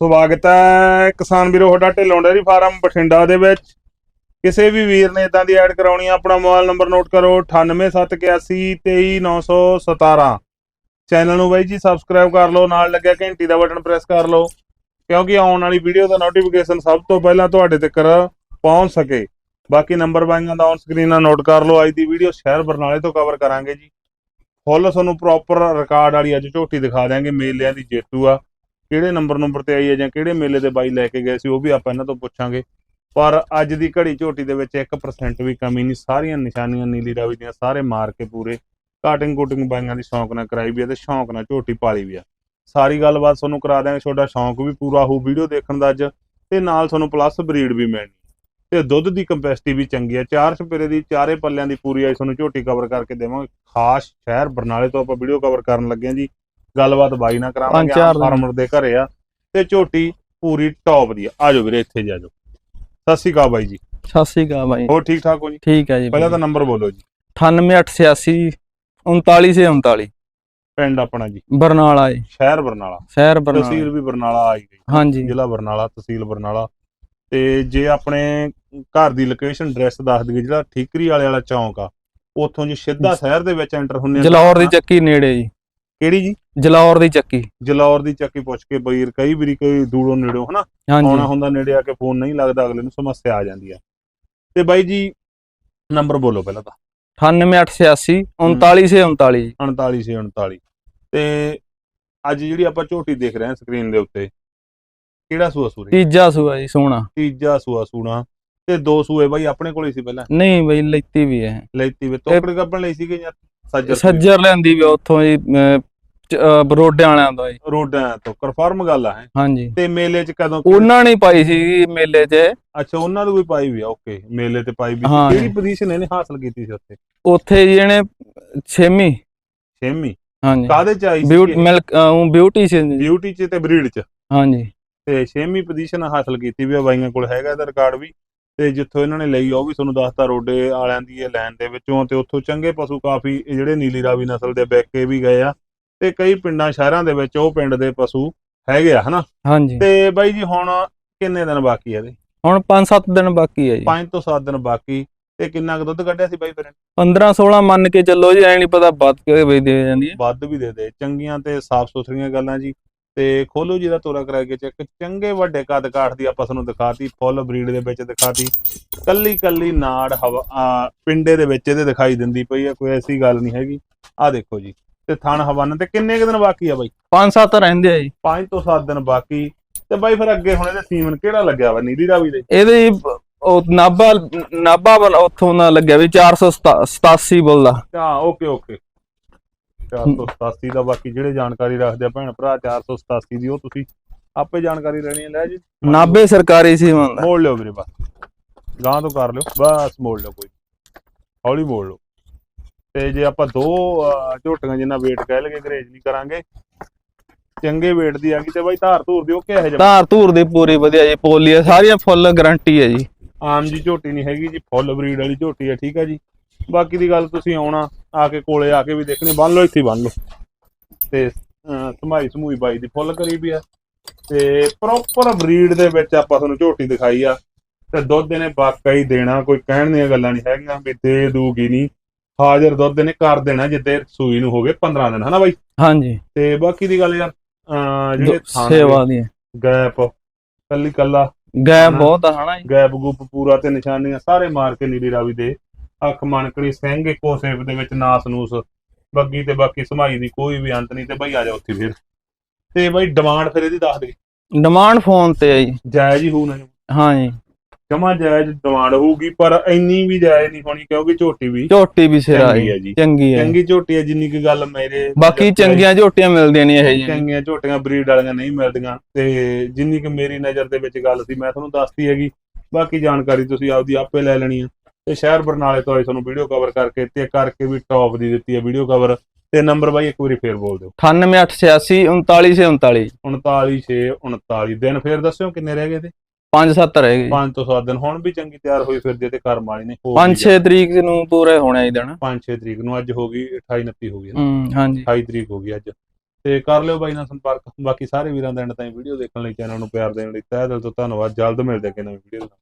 ਸਵਾਗਤ ਹੈ ਕਿਸਾਨ ਵੀਰੋ ਤੁਹਾਡਾ ਢਿੱਲੋਂ ਡੇਅਰੀ ਫਾਰਮ ਬਠਿੰਡਾ ਦੇ ਵਿੱਚ। ਕਿਸੇ ਵੀ ਵੀਰ ਨੇ ਇਦਾਂ ਦੀ ਐਡ ਕਰਾਉਣੀ ਆ, ਆਪਣਾ ਮੋਬਾਈਲ ਨੰਬਰ ਨੋਟ ਕਰੋ 9871823917 ਚੈਨਲ ਨੂੰ ਬਾਈ ਜੀ ਸਬਸਕ੍ਰਾਈਬ ਕਰ ਲਓ, ਨਾਲ ਲੱਗਿਆ ਘੰਟੀ ਦਾ ਬਟਨ ਪ੍ਰੈਸ ਕਰ ਲਓ, ਕਿਉਂਕਿ ਆਉਣ ਵਾਲੀ ਵੀਡੀਓ ਦਾ ਨੋਟੀਫਿਕੇਸ਼ਨ ਸਭ ਤੋਂ ਪਹਿਲਾਂ ਤੁਹਾਡੇ ਤੱਕ ਪਹੁੰਚ ਸਕੇ। ਬਾਕੀ ਨੰਬਰ ਬਾਈਆਂ ਦਾ ਔਨ ਸਕਰੀਨ ਨਾਲ ਨੋਟ ਕਰ ਲਓ, ਅੱਜ ਦੀ ਵੀਡੀਓ ਸ਼ਹਿਰ ਬਰਨਾਲੇ ਤੋਂ ਕਵਰ ਕਰਾਂਗੇ ਜੀ। ਫੁੱਲ ਤੁਹਾਨੂੰ ਪ੍ਰੋਪਰ ਰਿਕਾਰਡ ਵਾਲੀ ਅੱਜ ਝੋਟੀ ਦਿਖਾ ਦਿਆਂਗੇ, ਮੇਲਿਆਂ ਦੀ ਜੇਤੂ ਆ। ਕਿਹੜੇ ਨੰਬਰ ਨੰਬਰ ਤੇ ਆਈ ਹੈ ਜਾਂ ਕਿਹੜੇ ਮੇਲੇ ਤੇ ਬਾਈ ਲੈ ਕੇ ਗਏ ਸੀ ਉਹ ਵੀ ਆਪਾਂ ਇਹਨਾਂ ਤੋਂ ਪੁੱਛਾਂਗੇ। ਪਰ ਅੱਜ ਦੀ ਘੜੀ ਝੋਟੀ ਦੇ ਵਿੱਚ 1% ਵੀ ਕਮੀ ਨਹੀਂ, ਸਾਰੀਆਂ ਨਿਸ਼ਾਨੀਆਂ ਨੀਲੀ ਰਾਵੀ ਦੀਆਂ, ਸਾਰੇ ਮਾਰ ਕੇ ਪੂਰੇ। ਕਾਟਿੰਗ ਕੋਟਿੰਗ ਬਾਈਆਂ ਦੀ ਸ਼ੌਂਕ ਨਾਲ ਕਰਾਈ ਵੀ ਆ ਤੇ ਸ਼ੌਂਕ ਨਾਲ ਝੋਟੀ ਪਾਲੀ ਵੀ ਆ। ਸਾਰੀ ਗੱਲਬਾਤ ਤੁਹਾਨੂੰ ਕਰਾ ਦਿਆਂਗੇ, ਤੁਹਾਡਾ ਸ਼ੌਂਕ ਵੀ ਪੂਰਾ ਹੋਊ ਵੀਡੀਓ ਦੇਖਣ ਦਾ ਅੱਜ, ਤੇ ਨਾਲ ਤੁਹਾਨੂੰ ਪਲੱਸ ਬਰੀਡ ਵੀ ਮਿਲਣੀ। ਤੇ ਦੁੱਧ ਦੀ ਕੰਪੈਸਿਟੀ ਵੀ ਚੰਗੀ ਆ, ਚਾਰ ਛਪੇਰੇ ਦੀ, ਚਾਰੇ ਪੱਲਿਆਂ ਦੀ ਪੂਰੀ ਆਈ ਤੁਹਾਨੂੰ ਝੋਟੀ ਕਵਰ ਕਰਕੇ ਦੇਵਾਂਗੇ। ਖਾਸ ਸ਼ਹਿਰ ਬਰਨਾਲੇ ਤੋਂ ਆਪਾਂ ਵੀਡੀਓ ਕਵਰ ਕਰਨ ਲੱਗੇ ਹਾਂ ਜੀ। ਗੱਲਬਾਤ ਬਾਈ ਨਾਲ ਕਰਾਵਾਂਗੇ। ਫਾਰਮਰ ਦੇ ਘਰੇ ਆ। ਤੇ ਝੋਟੀ ਪੂਰੀ ਟੌਪ ਦੀ ਆ। ਆਜੋ ਵੀਰੇ ਇੱਥੇ ਜੀ ਆਜੋ ਸਤਿ ਸ਼੍ਰੀ ਅਕਾਲ ਬਾਈ ਜੀ। ਸਤਿ ਸ੍ਰੀ ਅਕਾਲ ਬਾਈ। ਹੋਰ ਠੀਕ ਠਾਕ ਹੋ ਜੀ? ਠੀਕ ਹੈ ਜੀ ਪਹਿਲਾਂ ਤਾਂ ਨੰਬਰ ਬੋਲੋ ਜੀ। 9886 3939 ਪਿੰਡ ਆਪਣਾ ਜੀ। ਬਰਨਾਲਾ ਜੀ। ਸ਼ਹਿਰ ਬਰਨਾਲਾ। ਸ਼ਹਿਰ ਤਹਿਸੀਲ ਬਰਨਾਲਾ ਵੀ ਬਰਨਾਲਾ ਆਈ ਗਈ ਹਾਂਜੀ। ਜ਼ਿਲ੍ਹਾ ਬਰਨਾਲਾ ਤਹਿਸੀਲ ਬਰਨਾਲਾ। ਤੇ ਜੇ ਆਪਣੇ ਘਰ ਦੀ ਲੋਕੇਸ਼ਨ ਐਡਰੈਸ ਦੱਸ ਦਈਏ ਜਿਹੜਾ ਠੀਕਰੀ ਵਾਲੇ ਵਾਲਾ ਚੌਂਕ ਆ ਉੱਥੋਂ ਜੀ ਸਿੱਧਾ ਸ਼ਹਿਰ ਦੇ ਵਿੱਚ ਐਂਟਰ ਹੁੰਨੇ ਆ। ਜਲੌਰ ਦੀ ਚੱਕੀ ਨੇੜੇ ਜੀ। ਕਿਹੜੀ ਜੀ? ਜਲੌਰ ਦੀ ਚੱਕੀ। ਜਲੌਰ ਦੀ ਚੱਕੀ ਪੁੱਛ ਕੇ ਬਈਰ ਕਈ ਵਾਰੀ ਕੋਈ ਦੂਰੋਂ ਨੇੜੋਂ ਹਨਾ? ਆਉਣਾ ਹੁੰਦਾ ਨੇੜੇ ਆ ਕੇ ਫੋਨ ਨਹੀਂ ਲੱਗਦਾ ਅਗਲੇ ਨੂੰ ਸਮੱਸਿਆ ਆ ਜਾਂਦੀ ਆ। ਤੇ ਬਾਈ ਜੀ ਨੰਬਰ ਬੋਲੋ ਪਹਿਲਾਂ ਤਾਂ। 9886 3939 ਜੀ। 39 ਸੇ 39 ਤੇ ਅੱਜ ਜਿਹੜੀ ਆਪਾਂ ਝੋਟੀ ਦੇਖ ਰਹੇ ਹਾਂ ਸਕਰੀਨ ਦੇ ਉੱਤੇ ਕਿਹੜਾ ਸੂਆ ਸੂਰੀ? ਤੀਜਾ ਸੂਆ ਜੀ ਸੋਹਣਾ। ਤੀਜਾ ਸੂਆ ਸੂਣਾ। ਤੇ ਦੋ ਸੂਏ ਬਾਈ ਆਪਣੇ ਕੋਲ ਹੀ ਸੀ ਪਹਿਲਾਂ? ਨਹੀਂ ਬਈ ਲੈਤੀ ਵੀ ਹੈ। ਲੈਤੀ ਵੇ ਤੋਕੜ ਗੱਬਣ ਲਈ ਸੀਗੇ ਜਾਂ ਸੱਜਰ ਲੈਂਦੀ ਵੀ ਉੱਥੋਂ ਜੀ ਬਰੋਡਿਆਂ ਵਾਲਿਆਂ ਤੋਂ ਜੀ। ਰੋਡਾਂ ਤੋਂ ਕਨਫਰਮ ਗੱਲ ਆ ਹੈ ਹਾਂਜੀ। ਤੇ ਮੇਲੇ ਚ ਕਦੋਂ ਉਹਨਾਂ ਨੇ ਪਾਈ ਸੀ ਮੇਲੇ 'ਚ। ਅੱਛਾ ਉਹਨਾਂ ਨੂੰ ਵੀ ਪਾਈ ਵੀ ਆ ਓਕੇ। ਮੇਲੇ ਤੇ ਪਾਈ ਵੀ। ਹਾਂ। ਕਿਹੜੀ ਪੋਜੀਸ਼ਨ ਇਹਨੇ ਹਾਸਲ ਕੀਤੀ ਸੀ ਉੱਥੇ? ਉੱਥੇ ਜੀ ਇਹਨੇ ਛੇਵੀਂ। ਛੇਵੀਂ? ਹਾਂਜੀ। ਕਾਦੇ ਚ ਆਈ ਬਿਊਟੀ ਸੀ ਮਿਲਕ ਉਹ ਬਿਊਟੀ ਸੀ ਜੀ। ਬਿਊਟੀ ਚ ਤੇ ਬਰੀਡ ਚ? ਹਾਂਜੀ। ਤੇ ਛੇਵੀਂ ਪੋਜੀਸ਼ਨ ਹਾਸਲ ਕੀਤੀ ਵੀ ਆ ਬਾਈਆਂ ਕੋਲ ਹੈਗਾ ਇਹਦਾ ਰਿਕਾਰਡ ਵੀ। ਤੇ ਜਿੱਥੋਂ ਇਹਨਾਂ ਨੇ ਲਈ ਆ ਉਹ ਵੀ ਤੁਹਾਨੂੰ ਦੱਸਤਾ ਰੋਡੇ ਵਾਲਿਆਂ ਦੀ ਇਹ ਲਾਈਨ ਦੇ ਵਿੱਚੋਂ ਤੇ ਉੱਥੋਂ ਚੰਗੇ ਪਸ਼ੂ ਕਾਫੀ ਜਿਹੜੇ ਨੀਲੀ ਰਾਵੀ ਨਸਲ ਦੇ ਬੈਕੇ ਵੀ ਗਏ ਆ ਤੇ ਕਈ ਪਿੰਡਾਂ ਸ਼ਹਿਰਾਂ ਦੇ ਵਿੱਚ ਉਹ ਪਿੰਡ ਦੇ ਪਸ਼ੂ ਹੈਗੇ ਆ ਹਨਾ? ਹਾਂਜੀ। ਤੇ ਬਾਈ ਜੀ ਹੁਣ ਕਿੰਨੇ ਦਿਨ ਬਾਕੀ ਆ ਇਹਦੇ? ਹੁਣ 5-7 ਦਿਨ ਬਾਕੀ ਹੈ ਜੀ। 5 ਤੋਂ 7 ਦਿਨ ਬਾਕੀ ਤੇ ਕਿੰਨਾ ਕੁ ਦੁੱਧ ਕੱਢਿਆ ਸੀ ਬਾਈ ਫਿਰ? ਇਹਨੇ? 15-16 ਮੰਨ ਕੇ ਚੱਲੋ ਜੀ ਐ ਨਹੀਂ ਪਤਾ ਵੱਧ ਕੇ ਵੀ ਦੇ ਜਾਂਦੀ ਹੈ। ਵੱਧ ਵੀ ਦੇ ਦੇ ਚੰਗੀਆਂ ਤੇ ਸਾਫ਼ ਸੁਥਰੀਆਂ ਗੱਲਾਂ ਜੀ। ਤੇ ਖੋਲੋ ਜੀ ਦਾ ਤੋਰਾ ਕਰਾ ਕੇ ਚੈੱਕ ਚੰਗੇ ਵੱਡੇ ਕੱਦ ਕਾਠ ਦੀ ਆਪਾਂ ਤੁਹਾਨੂੰ ਦਿਖਾਤੀ ਫੁੱਲ ਬਰੀਡ ਦੇ ਵਿੱਚ ਦਿਖਾਤੀ। ਕੱਲੀ ਕੱਲੀ ਨਾੜ ਪਿੰਡੇ ਦੇ ਵਿੱਚ ਇਹਦੇ ਦਿਖਾਈ ਦਿੰਦੀ ਪਈ ਆ ਕੋਈ ਐਸੀ ਗੱਲ ਨਹੀਂ ਹੈਗੀ। ਆ ਦੇਖੋ ਜੀ ਤੇ ਥਣ ਹਵਨ ਤੇ ਕਿੰਨੇ ਕੁ ਦਿਨ ਬਾਕੀ ਆ ਬਾਈ? 5-7 ਰਹਿੰਦੇ ਆ ਜੀ। 5 ਤੋਂ 7 ਦਿਨ ਬਾਕੀ। ਤੇ ਬਾਈ ਫਿਰ ਅੱਗੇ ਹੁਣ ਇਹਦੇ ਸੀਮਨ ਕਿਹੜਾ ਲੱਗਿਆ ਵਾ? ਨੀਲੀ ਰਾਵੀ ਦੇ। ਇਹਦੇ ਉਹ ਨਾਭਾ ਨਾਭਾ ਵੱਲ ਉੱਥੋਂ ਦਾ ਲੱਗਿਆ ਵੀ 487 ਬੋਲਦਾ ਹਾਂ ਓਕੇ ਓਕੇ। 487 ਦਾ ਬਾਕੀ ਜਿਹੜੇ ਜਾਣਕਾਰੀ ਰੱਖਦੇ ਆ ਭੈਣ ਭਰਾ 487 ਦੀ ਉਹ ਤੁਸੀਂ ਆਪੇ ਜਾਣਕਾਰੀ ਲੈਣੀ ਹੈ ਲੈ ਜੀ। ਨਾਭੇ ਸਰਕਾਰੀ ਸੀ ਮੰਨਦਾ ਮੋੜ ਲਿਓ ਵੀਰੇ ਬਸ। ਗਾਂ ਤੋਂ ਕਰ ਲਿਓ ਬਸ ਮੋੜ ਲਿਓ ਕੋਈ। ਹੌਲੀ ਮੋੜ ਲਓ। ਤੇ ਜੇ ਆਪਾਂ ਦੋ ਝੋਟੀਆਂ ਜਿੰਨਾ weight ਕਹਿ ਲਗੇ ਗਰੇਜ ਨਹੀਂ ਕਰਾਂਗੇ। ਚੰਗੇ weight ਦੀ ਆ ਗਈ ਤੇ ਬਾਈ ਧਾਰ ਧੂਰ ਦਿਓ ਕਿ ਇਹ ਜਿਹਾ ਧਾਰ ਧੂਰ ਦੀ ਪੂਰੀ ਵਧੀਆ ਜੀ ਪੋਲੀ ਆ ਸਾਰੀਆਂ ਫੁੱਲ ਗਾਰੰਟੀ ਹੈ ਜੀ। ਆਮ ਜੀ ਝੋਟੀ ਨਹੀਂ ਹੈਗੀ ਜੀ ਫੁੱਲ ਬਰੀਡ ਵਾਲੀ ਝੋਟੀ ਹੈ ਠੀਕ ਹੈ ਜੀ। ਬਾਕੀ ਦੀ ਗੱਲ ਤੁਸੀਂ ਆਉਣਾ ਆ ਕੇ ਕੋਲੇ ਆ ਕੇ ਵੀ ਦੇਖਣੀ ਬੰਨ ਲਓ ਇੱਥੇ ਬੰਨ ਲਓ। ਤੇ ਸਮਾਈ ਸਮੂਈ ਬਾਈ ਦੀ ਫੁੱਲ ਕਰੀ ਵੀ ਆ। ਤੇ ਪ੍ਰੋਪਰ ਬਰੀਡ ਦੇ ਵਿੱਚ ਆਪਾਂ ਤੁਹਾਨੂੰ ਝੋਟੀ ਦਿਖਾਈ ਆ। ਤੇ ਦੁੱਧ ਇਹਨੇ ਵਾਕਈ ਦੇਣਾ ਕੋਈ ਕਹਿਣ ਦੀਆਂ ਗੱਲਾਂ ਨਹੀਂ ਹੈਗੀਆਂ ਵੀ ਦੇ ਦੂਗੀ ਨਹੀਂ। ਹਾਜ਼ਰ ਦੁੱਧ ਇਹਨੇ ਕਰ ਦੇਣਾ ਜਿੱਦੇ ਸੂਈ ਨੂੰ ਹੋ ਗਏ 15 ਦਿਨ ਹਨਾ ਬਾਈ? ਹਾਂਜੀ। ਤੇ ਬਾਕੀ ਦੀ ਗੱਲ ਯਾਰ ਜਿਹੜੇ ਥਾਂ ਸੇਵਾ ਦੀ ਗੈਪ ਕੱਲੀ ਕੱਲਾ। ਗੈ ਹਨਾ। ਬਹੁਤ ਆ ਹਨਾ ਗੈਪ ਗੁੱਪ ਪੂਰਾ ਤੇ ਨਿਸ਼ਾਨੀਆਂ ਸਾਰੇ ਮਾਰ ਕੇ ਨੀਲੀ ਰਾਵੀ ਦੇ। ਅੱਖ ਮਣਕਣੀ ਸਿੰਘ ਇੱਕੋ ਸੇਪ ਦੇ ਵਿੱਚ ਨਾਸ ਨੂਸ ਬੱਗੀ ਤੇ ਬਾਕੀ ਸਮਾਈ ਦੀ ਕੋਈ ਵੀ ਅੰਤ ਨਹੀਂ ਤੇ ਬਈ ਆ ਜਾ ਉੱਥੇ ਫਿਰ। ਤੇ ਬਈ ਡਿਮਾਂਡ ਫਿਰ ਇਹਦੀ ਦੱਸ ਦੇ। ਡਿਮਾਂਡ ਫੋਨ ਤੇ ਹੈ ਜੀ। ਜਾਇਜ਼ ਹੀ ਹੋਊ ਨਾ। ਹਾਂਜੀ ਜਮਾ ਜਾਇਜ਼ ਡਿਮਾਂਡ ਹੋਊਗੀ ਪਰ ਇੰਨੀ ਵੀ ਜਾਇਜ਼ ਨਹੀਂ ਹੋਣੀ ਕਿਉਂਕਿ ਝੋਟੀ ਵੀ ਝੋਟੀ ਵੀ ਸਿਰਾ ਹੈ ਹੈ ਜੀ। ਚੰਗੀ ਹੈ ਚੰਗੀ ਝੋਟੀ ਹੈ ਜਿੰਨੀ ਕੀ ਗੱਲ ਮੇਰੇ ਬਾਕੀ ਚੰਗੀਆਂ ਝੋਟੀਆਂ ਮਿਲਦੀਆਂ ਨਹੀਂ ਇਹ ਜੀ ਚੰਗੀਆਂ ਝੋਟੀਆਂ ਬਰੀਡ ਵਾਲੀਆਂ ਨਹੀਂ ਮਿਲਦੀਆਂ। ਤੇ ਜਿੰਨੀ ਕਿ ਮੇਰੀ ਨਜ਼ਰ ਦੇ ਵਿੱਚ ਗੱਲ ਸੀ ਮੈਂ ਤੁਹਾਨੂੰ ਦੱਸਤੀ ਹੈਗੀ। ਬਾਕੀ ਜਾਣਕਾਰੀ ਤੁਸੀਂ ਆਪਦੀ ਆਪੇ ਲੈ ਲੈਣੀ ਆ। ਤੇ ਸ਼ਹਿਰ ਬਰਨਾਲੇ ਤੋਂ ਆਈ ਤੁਹਾਨੂੰ ਵੀਡੀਓ ਕਵਰ ਕਰਕੇ ਤੇ ਕਰਕੇ ਵੀ ਟੌਪ ਦੀ ਦਿੱਤੀ ਹੈ ਵੀਡੀਓ ਕਵਰ ਤੇ ਨੰਬਰ ਬਾਈ ਇੱਕ ਵਾਰੀ ਫੇਰ ਬੋਲ ਦਿਓ। 9886 3939 39 6 39 ਦਿਨ ਫੇਰ ਦੱਸਿਓ ਕਿੰਨੇ ਰਹਿ ਗਏ ਤੇ? 5-7 ਰਹਿ ਗਏ। 5 ਤੋਂ 7 ਦਿਨ। ਹੁਣ ਵੀ ਚੰਗੀ ਤਿਆਰ ਹੋਈ ਫਿਰਦੀ ਹੈ ਤੇ ਕਰਮ ਵਾਲੀ ਨੇ 5-6 ਤਰੀਕ ਨੂੰ ਪੂਰੇ ਹੋਣੇ ਜੀ ਦਿਨ। 5-6 ਤਰੀਕ ਨੂੰ ਅੱਜ ਹੋ ਗਈ 28 29 ਹੋ ਗਈ ਹੂੰ ਹਾਂਜੀ। 28 ਤਰੀਕ ਹੋ ਗਈ ਅੱਜ। ਤੇ ਕਰ ਲਿਓ ਬਾਈ ਨਾਲ ਸੰਪਰਕ। ਬਾਕੀ ਸਾਰੇ ਵੀਰਾਂ ਦਾ ਐਂਡ ਤਾਈਂ ਵੀਡੀਓ ਦੇਖਣ ਲਈ ਚੈਨਲ ਨੂੰ ਪਿਆਰ ਦੇਣ ਲਈ ਤਹਿ ਦਿਲ ਤੋਂ ਧੰਨਵਾਦ। ਜਲਦ ਮਿਲਦੇ ਕਿ ਨਵੀਂ ਵੀਡੀਓ ਨਾਲ।